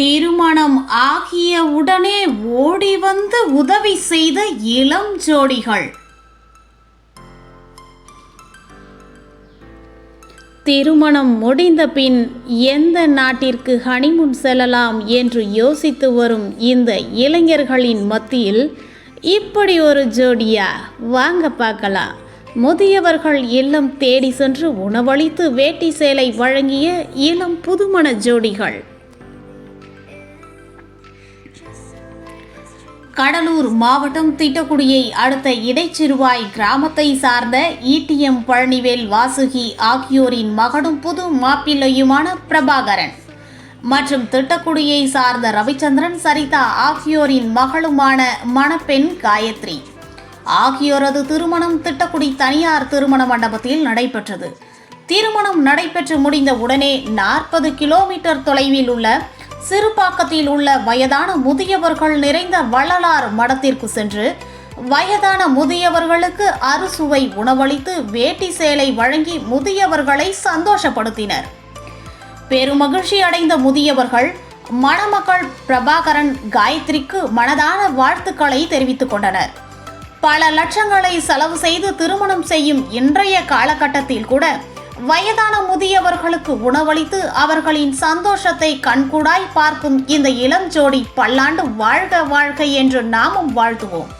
திருமணம் ஆகிய உடனே ஓடி வந்து உதவி செய்த இளம் ஜோடிகள். திருமணம் முடிந்த பின் எந்த நாட்டிற்கு ஹனிமுன் செல்லலாம் என்று யோசித்து வரும் இந்த இளைஞர்களின் மத்தியில் இப்படி ஒரு ஜோடியா? வாங்க பார்க்கலாம். முதியவர்கள் இல்லம் தேடி சென்று உணவளித்து வேட்டி சேலை வழங்கிய இளம் புதுமண ஜோடிகள். கடலூர் மாவட்டம் திட்டக்குடியை அடுத்த இடைச்சிறுவாய் கிராமத்தை சார்ந்த இடிஎம் பழனிவேல் வாசுகி ஆகியோரின் மகனும் புது மாப்பிள்ளையுமான பிரபாகரன். மற்றும் திட்டக்குடியை சார்ந்த ரவிச்சந்திரன் சரிதா ஆகியோரின் மகளுமான மணப்பெண் காயத்ரி. ஆகியோரது திருமணம் திட்டக்குடி தனியார் திருமண மண்டபத்தில் நடைபெற்றது. திருமணம் நடைபெற்று முடிந்த உடனே நாற்பது கிலோமீட்டர் தொலைவில் உள்ள சிறுபாக்கத்தில் உள்ள வயதான முதியவர்கள் நிறைந்த வள்ளலார் மடத்திற்கு சென்று வயதான முதியவர்களுக்கு அறுசுவை உணவளித்து வேட்டி சேலை வழங்கி முதியவர்களை சந்தோஷப்படுத்தினர். பெருமகிழ்ச்சி அடைந்த முதியவர்கள் மணமகள் பிரபாகரன் காயத்ரிக்கு மனதான வாழ்த்துக்களை தெரிவித்துக் கொண்டனர். பல லட்சங்களை செலவு செய்து திருமணம் செய்யும் இன்றைய காலகட்டத்தில் கூட வயதான முதியவர்களுக்கு உணவளித்து அவர்களின் சந்தோஷத்தை கண்கூடாய் பார்க்கும் இந்த இளம் ஜோடி பல்லாண்டு வாழ்க வாழ்க என்று நாமும் வாழ்த்துவோம்.